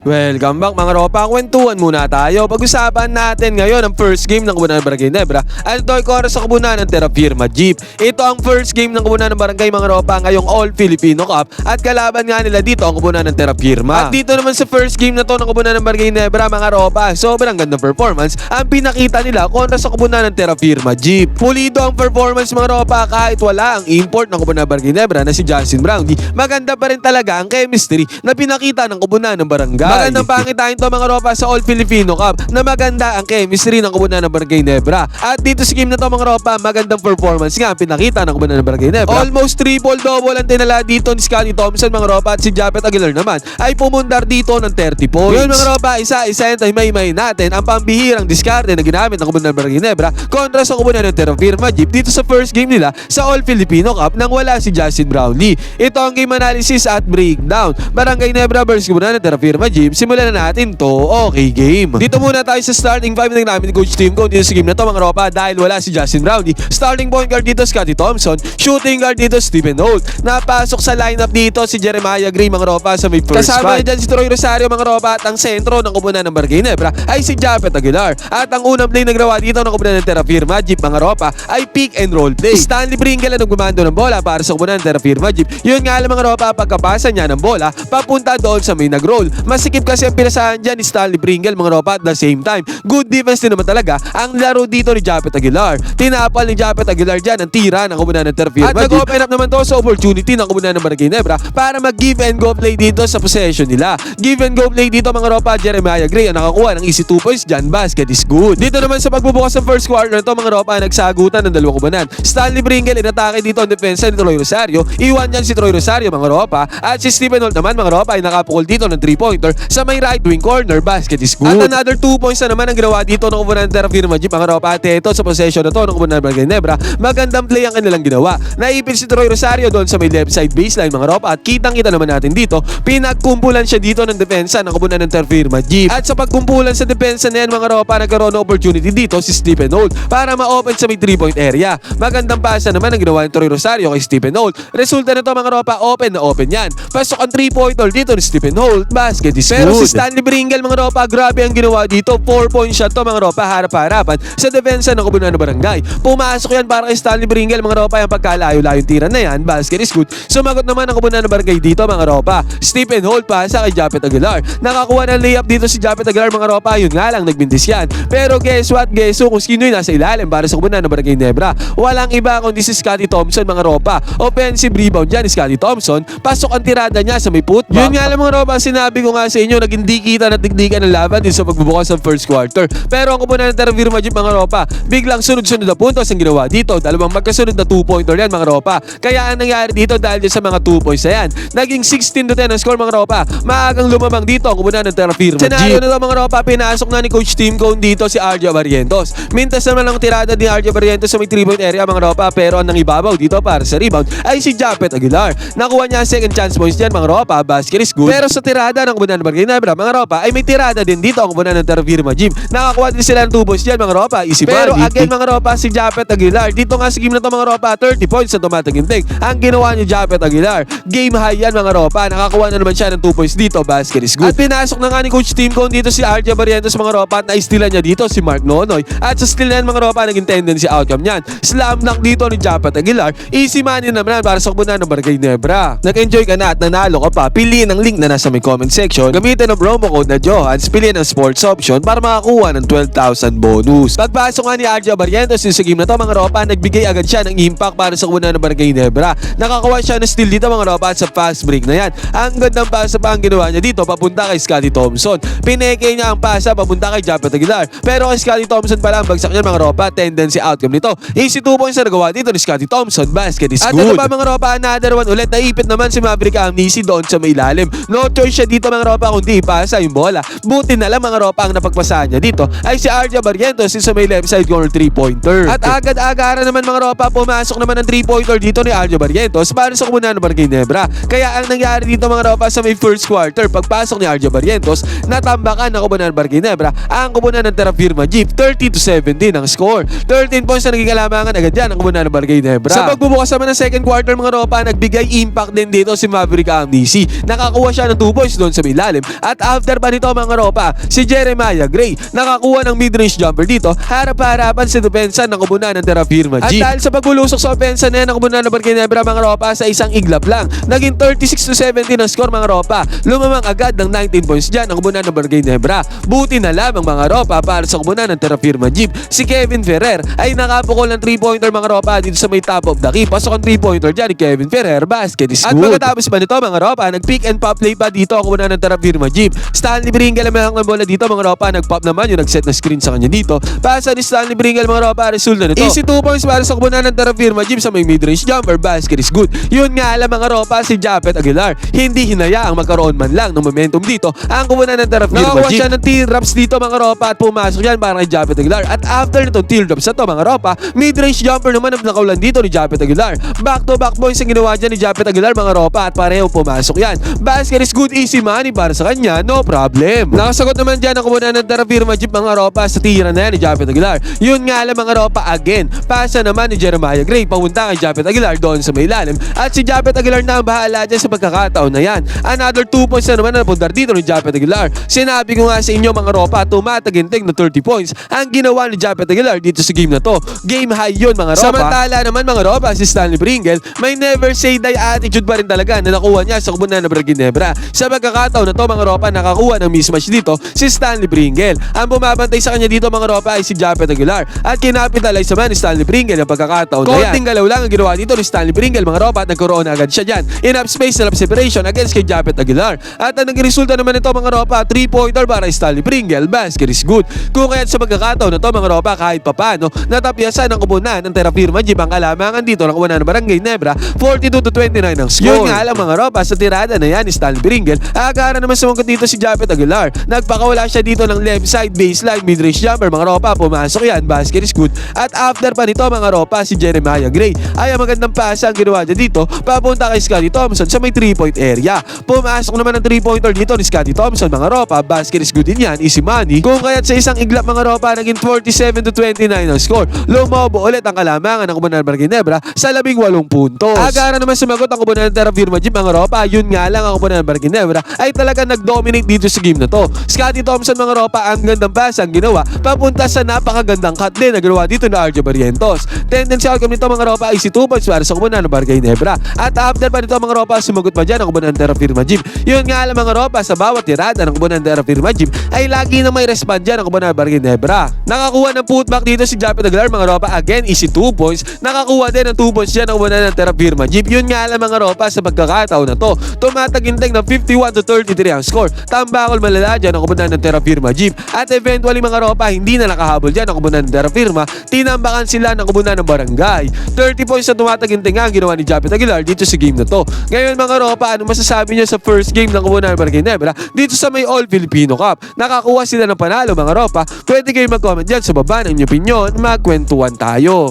Welcome back mga ropa, kwentuhan muna tayo. Pag-usapan natin ngayon ang first game ng Kubunan ng Barangay Nebra at ito ay kora sa Kubunan ng Terra Firma Jeep. Ito ang first game ng Kubunan ng Barangay mga ropa ngayong All Filipino Cup at kalaban nga nila dito ang Kubunan ng Terra Firma. At dito naman sa first game na to ng Kubunan ng Barangay Nebra mga ropa, sobrang gandang performance ang pinakita nila kontra sa Kubunan ng Terra Firma Jeep. Pulido ang performance mga ropa kahit wala ang import ng Kubunan ng Barangay Nebra na si Justin Brownlee. Maganda pa rin talaga ang chemistry na pinakita ng Kubunan ng Barangay. Magandang pangitain to mga ropa sa All Filipino Cup na maganda ang chemistry ng Kubunan ng Barangay Nebra. At dito sa game na to mga ropa, magandang performance nga ang pinakita ng Kubunan ng Barangay Nebra. Almost triple double ang tinala dito ni Scotty Thompson mga ropa at si Japet Aguilar naman ay pumundar dito ng 30 points. Yun mga ropa, isa-isa ay may may natin ang pambihirang diskarte na ginamit ng Kubunan ng Barangay Nebra kontra sa Kubunan ng Terra Firma Jeep dito sa first game nila sa All Filipino Cup nang wala si Justin Brownlee. Ito ang game analysis at breakdown. Barangay Nebra versus Kubunan ng Terra Firma Jeep. Simulan na natin to. Okay game. Dito muna tayo sa starting five ng namin Coach Team ko dito sa game na to mga ropa dahil wala si Justin Brownlee. Starting point guard dito Scotty Thompson. Shooting guard dito Stephen Holt. Napasok sa lineup dito si Jeremiah Gray mga ropa sa may first Kasama niya dyan si Troy Rosario mga ropa at ang sentro ng kubunan ng Barangay Nebra ay si Japet Aguilar. At ang unang play na ginawa dito ng kubunan ng Terra Firma Jeep mga ropa ay pick and roll play. Stanley Pringle ang gumando ng bola para sa kubunan ng Terra Firma Jeep. Yun nga lang mga ropa pagkapasa niya ng bola papunta doon sa may nag-roll. Masikip kasi ang pinasahan dyan ni Stanley Pringle mga ropa at the same time. Good defense din naman talaga ang laro dito ni Japet Aguilar. Tinapal ni Japet Aguilar dyan ang tira ng kubunan ng Terra Firma At nag-open up naman to sa opportunity ng kubunan ng Barangay Nebra para mag-give and go play dito sa possession nila. Give and go play dito mga ropa Jeremiah Gray ang nakakuha ng easy 2 points dyan. Basket is good. Dito naman sa pagbubukas ng first quarter to mga ropa nagsagutan ng dalawang kubanan. Stanley Pringle inatake dito ang depensa ni Troy Rosario. Iwan dyan si Troy Rosario mga ropa at si Stephen Holt naman mga ropa ay nakapukol dito ng 3 pointer sa may right wing corner. Basket is good. At another 2 points na naman ang ginawa dito ng kubanan ng Terra Firma Jeep mga at ito sa possession na to ng kubanan ng Barangay Nebra. Magandang play ang kanilang ginawa. Naipit si Troy Rosario doon sa may left side baseline mga ropa at kitang kita naman natin dito pinagkumpulan siya dito ng depensa ng kubunan ng Terra Firma Jeep. At sa pagkumpulan sa depensa na yan mga ropa nagkaroon ng opportunity dito si Stephen Holt para ma-open sa may 3 point area. Magandang pasa naman ang ginawa ni Troy Rosario kay Stephen Holt. Resulta nito mga ropa open na open yan. Pasok ang 3 pointer dito ni Stephen Holt. Basket is Pero si Stanley Bringle mga ropa grabe ang ginawa dito. 4 point shot to mga ropa harap-harapan sa depensa ng kubunan ng barangay. Pumasok yan para kay Stanley Bringle mga ropa yung pagkalayo-layo tira na yan. Basket is good. Sumagot naman ang kubunan ng barangay dito mga ropa. Stephen Holt pasa kay Japet Aguilar. Nakakuha ng layup dito si Japet Aguilar mga ropa. Yun nga lang nagbintis yan. Pero guess what? Guess who? Kung sino yung nasa ilalim para sa kubunan ng barangay Nebra. Walang iba kundi si Scotty Thompson mga ropa. Offensive rebound dyan ni Scotty Thompson. Pasok ang tirada niya sa may putback. Yun nga lang mga ropa. Sinabi ko nga sa inyo naging di kita na tigdikan ng laban din sa pagbubukas ng first quarter. Pero ang kubunan ng Terra Firma Jeep mga ropa. Biglang sunod-sunod na puntos ang ginawa dito. Dalawang magkasunod na 2 pointer yan mga ropa. Kaya ang nangyari dito dahil sa mga 2 points na yan. Naging 16 to 10 ang score mga ropa. Maagang lumamang dito ang kubunan ng Terra Firma Scenario na to mga ropa. Pinasok na ni Coach Team Cone dito si Arja Barrientos. Mintas naman ang tirada ni Arja Barrientos sa may 3 point area mga ropa. Pero ang nangibabaw dito para sa rebound ay si Japet Aguilar. Nakuha niya ang second chance points dyan mga ropa. Basket is good. Pero sa tirada ng kubunan ng Barangay Nebra mga ropa ay may tirada din dito ang kubunan ng Terra Firma Gym. Nakakuha din sila ng 2 points dyan mga ropa. Easy Pero money. again mga ropa si Japet Aguilar. Dito nga sa game na to mga ropa 30 points na tumataginting. Ang ginawa ni Japet Aguilar. Game high yan mga ropa. Nakakuha na naman siya ng 2 points dito. Basket is good. At pinasok na nga ni Coach Team Cone dito si Arja Barrientos mga ropa at na-stealan niya dito si Mark Nonoy. At sa steal na yan mga ropa naging tendency outcome niyan. Slam dunk dito ni Japet Aguilar. Easy money naman para sa kubunan ng Barangay Nebra. Nag-enjoy ka na at nanalo ka pa. Piliin ang link na nasa may comment section. Gamitin ang promo code na Johans. Piliin ang sports option para makakuha ng 12,000 bonus. Pagpasok nga ni Arja Barrientos sa game na to mga ropa, nagbigay agad siya ng impact para sa kubunan ng Barangay Nebra. Nakakuha siya ng steal dito mga ropa at sa fast break na yan. Ang gandang pasa pa ang ginawa niya dito papunta kay Scotty Thompson. Pineke niya ang pasa papunta kay Japet Aguilar. Pero kay Scotty Thompson pala ang bagsak niya mga ropa. Tendency outcome nito. Easy 2 points na nagawa dito ni Scotty Thompson. Basket is At good. ito pa mga ropa, another one ulit. Naipit naman si Maverick Amnesty doon sa may ilalim. No choice siya dito mga ropa kundi ipasa yung bola. Buti na lang mga ropa ang napagpasahan niya dito ay si Arja Barrientos sa may left side corner 3-pointer. At agad-agaran naman mga ropa, pumasok naman ng 3-pointer dito ni Arja Barrientos para sa kumunan ng Barangay Nebra. Kaya ang nangyari dito mga ropa sa may first quarter, pagpasok ni Arja Barrientos, natambakan ng kumunan ng Barangay Nebra ang kumunan ng Terra Firma Jeep. 30 to 17 ang score. 13 points na naging kalamangan agad yan ang kumunan ng Barangay Nebra. Sa pagbubukas naman ng second quarter mga ropa, nagbigay impact din dito si Maverick Amnesty. Nakakuha siya ng 2 points doon sa may ilalim. At after pa nito mga ropa, si Jeremiah Gray nakakuha ng mid-range jumper dito harap-harapan sa depensa ng kubunan ng Terra Firma G. At dahil sa pagbulusok sa opensa na yan ng kubunan ng Barquinebra mga ropa sa isang iglap lang, naging 36 to 17 ang score mga ropa. Lumamang agad ng 19 points dyan ang kubunan ng Barquinebra. Buti na lamang mga ropa para sa kubunan ng Terra Firma Jeep. Si Kevin Ferrer ay nakapukol ng 3-pointer mga ropa dito sa may top of the key. Pasok ang 3-pointer dyan ni Kevin Ferrer. Basket is At good. pagkatapos pa nito mga ropa, nag-pick and pop play pa dito ako muna ng Terra Firma Jeep. Stanley Bringle ang mga bola dito mga ropa. Nag-pop naman yung nag-set na screen sa kanya dito. Pasa ni Stanley Bringle mga ropa. Resulta nito. Easy 2 points para sa kubunan ng Terra Firma Jeep sa may mid-range jumper. Basket is good. Yun nga alam mga ropa si Japet Aguilar. Hindi hinayaang magkaroon man lang ng momentum dito. Ang kubunan ng Terra Firma Nakakuha siya ng teardrops dito mga ropa at pumasok yan para kay Japet Aguilar. At after nitong teardrops na to mga ropa, mid-range jumper naman ang nakaulan dito ni Japet Aguilar. Back to back points ang ginawa dyan ni Japet Aguilar mga ropa at pareho pumasok yan. Basket is good easy money para sa kanya, no problem. Nakasagot naman dyan ang kumunan ng Terra Firma Jeep mga ropa sa tira na yan ni Japet Aguilar. Yun nga lang mga ropa again. Pasa naman ni Jeremiah Gray papunta kay Japet Aguilar doon sa may ilalim. At si Japet Aguilar na ang bahala dyan sa pagkakataon na yan. Another 2 points na naman na napundar dito ni Japet Aguilar. Sinabi ko nga sa inyo mga ropa, tumataginting na 30 points ang ginawa ni Japet Aguilar dito sa game na to. Game high yun mga ropa. Samantala naman mga ropa, si Stanley Pringle, may never say die attitude pa rin talaga na nakuha niya sa kubunan ng Ginebra. Sa pagkakataon na to mga ropa, nakakuha ng mismatch dito si Stanley Pringle. Ang bumabantay sa kanya dito mga ropa ay si Japet Aguilar. At kinapitalize naman ni Stanley Pringle ang pagkakataon na yan. Konting galaw lang ang ginawa dito ni Stanley Pringle mga ropa at nagkaroon na agad siya dyan. Enough space, enough separation against kay Japet Aguilar. At ang naging resulta naman nito mga ropa, 3-pointer para Stanley Pringle. Basket is good. Kung kaya sa pagkakataon na to mga ropa kahit papano, natapyasan ng kubunan ng Terra Firma Jeep ang kalamangan dito ng kubunan ng Barangay Nebra, 42 to 29 ang score. Yun nga lang mga ropa sa tirada na yan ni Stanley Pringle. Agara naman sumagot dito si Japet Aguilar. Nagpakawala siya dito ng left side baseline mid-range jumper mga ropa. Pumasok yan. Basket is good. At after pa nito mga ropa si Jeremiah Gray ay ang magandang pasa ang ginawa niya dito papunta kay Scotty Thompson sa may 3-point area. Pumasok naman ng 3-pointer dito ni Scotty Thompson mga ropa. Basket is good din yan. Easy money. Kung kaya't sa isang iglap mga ropa naging 47 to 29 ang score. Lumobo ulit ang kalamangan ng Kubunan ng Ginebra sa 18 puntos. Agara naman sumagot ang Kubunan ng Terra Firma Jeep mga ropa. Yun nga lang ang Kubunan ng Ginebra ay talaga nag-dominate dito sa game na to. Scotty Thompson mga ropa ang gandang pass ang ginawa papunta sa napakagandang cut din na ginawa dito na Arjo Barrientos. Tendency outcome nito mga ropa ay si 2 points para sa Kubunan ng Ginebra. At after pa nito mga ropa sumagot pa dyan ang Kubunan ng Terra Firma Jeep. Yun nga lang mga ropa sa bawat tirada ng Kubunan ng Terra Firma Jeep ay lagi na may respond dyan ang Kubunan ng Ginebra. Nakakuha ng putback dito si Japet Aguilar mga ropa again easy 2 points. Nakakuha din ng 2 points dyan ang Kubunan ng Terra Firma Jeep. Yun nga lang mga ropa sa pagkakataon na to. Tumataginting ng 51 to 33 ang score. Tambakol malala dyan ang kubunan ng Terra Firma Jeep. At eventually mga ropa, hindi na nakahabol dyan ang kubunan ng Terra Firma. Tinambakan sila ng kubunan ng barangay. 30 points na tumataginting ang ginawa ni Japet Aguilar dito sa game na to. Ngayon mga ropa, ano masasabi niyo sa first game ng kubunan ng Barangay Nebra dito sa may All Filipino Cup? Nakakuha sila ng panalo mga ropa. Pwede kayo mag-comment dyan sa baba ng inyong opinion. Magkwentuhan tayo.